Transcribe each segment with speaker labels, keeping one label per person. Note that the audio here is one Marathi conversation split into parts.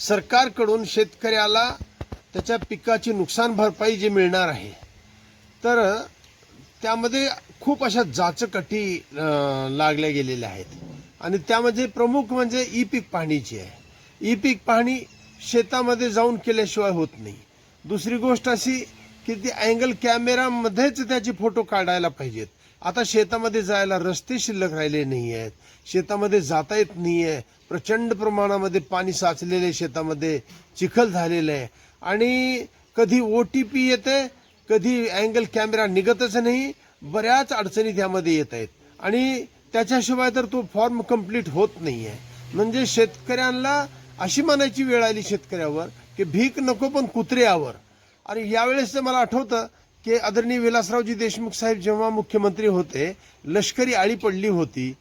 Speaker 1: सरकारकडून शेतकऱ्याला त्याच्या पिकाची नुकसान भरपाई जी मिळणार आहे तर त्यामध्ये खूप अशा जाचकटी लागल्या गेलेल्या आहेत. आणि त्यामध्ये प्रमुख म्हणजे ई पीक पाहणीची आहे. ई पीक पाहणी शेतामध्ये जाऊन केल्याशिवाय होत नाही. दुसरी गोष्ट अशी की ती अँगल कॅमेरामध्येच त्याचे फोटो काढायला पाहिजेत. आता शेतामध्ये जायला रस्ते शिल्लक राहिले नाही आहेत शेतामध्ये जाता येत नाही आहे प्रचंड प्रमाणामध्ये पाणी साचलेलं आहे शेतामध्ये. चिखल झालेलं आहे. आणि कधी ओ टी पी येते कधी अँगल कॅमेरा निघतच नाही. बऱ्याच अडचणी त्यामध्ये येत आहेत. आणि त्याच्याशिवाय तर तो फॉर्म कंप्लीट होत नाही आहे म्हणजे शेतकऱ्यांना अशी म्हणायची वेळ आली शेतकऱ्यावर की भीक नको पण कुत्र्यावर आणि यावेळेस मला आठवतं की आदरणीय विलासरावजी देशमुख साहेब जेव्हा मुख्यमंत्री होते लष्करी आळी पडली होती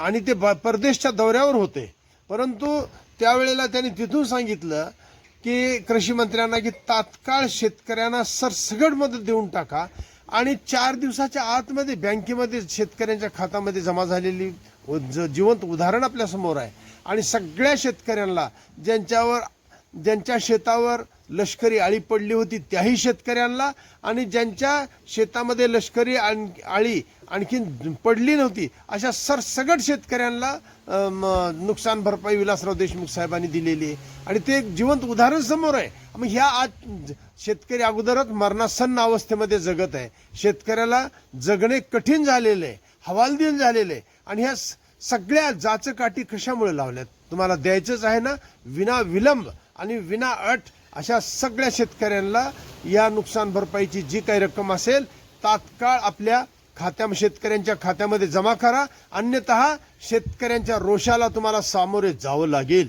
Speaker 1: आणि ते ब- परदेशच्या दौऱ्यावर होते. परंतु त्यावेळेला त्यांनी तिथून सांगितलं की कृषी मंत्र्यांना की तात्काळ शेतकऱ्यांना सरसगट मदत देऊन टाका आणि चार दिवसाच्या आतमध्ये बँकेमध्ये शेतकऱ्यांच्या खात्यामध्ये जमा झालेली ज- जिवंत उदाहरण आपल्यासमोर आहे. आणि सगळ्या शेतकऱ्यांना ज्यांच्यावर ज्यांच्या शेतावर लष्करी आळी पडली होती त्याही शेतकऱ्यांना आणि ज्यांच्या शेतामध्ये लष्करी आण- आळी आणखीन पडली नव्हती अशा सरसगट शेतकऱ्यांना नुकसान भरपाई विलासराव देशमुख साहेबांनी दिलेली आहे. आणि ते एक जिवंत उदाहरण समोर आहे. मग ह्या आज शेतकरी अगोदरच मरणासन्न अवस्थेमध्ये जगत आहे. शेतकऱ्याला जगणे कठीण झालेलं आहे हवालदिल झालेलं आहे. आणि ह्या स- सगळ्या जाचकाठी कशामुळे लावल्यात? तुम्हाला द्यायचंच आहे ना? विना विलंब आणि विना अट अशा सगळ्या शेतकऱ्यांना या नुकसान भरपाईची जी काही रक्कम असेल तात्काळ आपल्या खात्या शेतकऱ्यांच्या खात्यामध्ये जमा करा. अन्यतः शेतकऱ्यांच्या रोषाला तुम्हाला सामोरे जावं लागेल.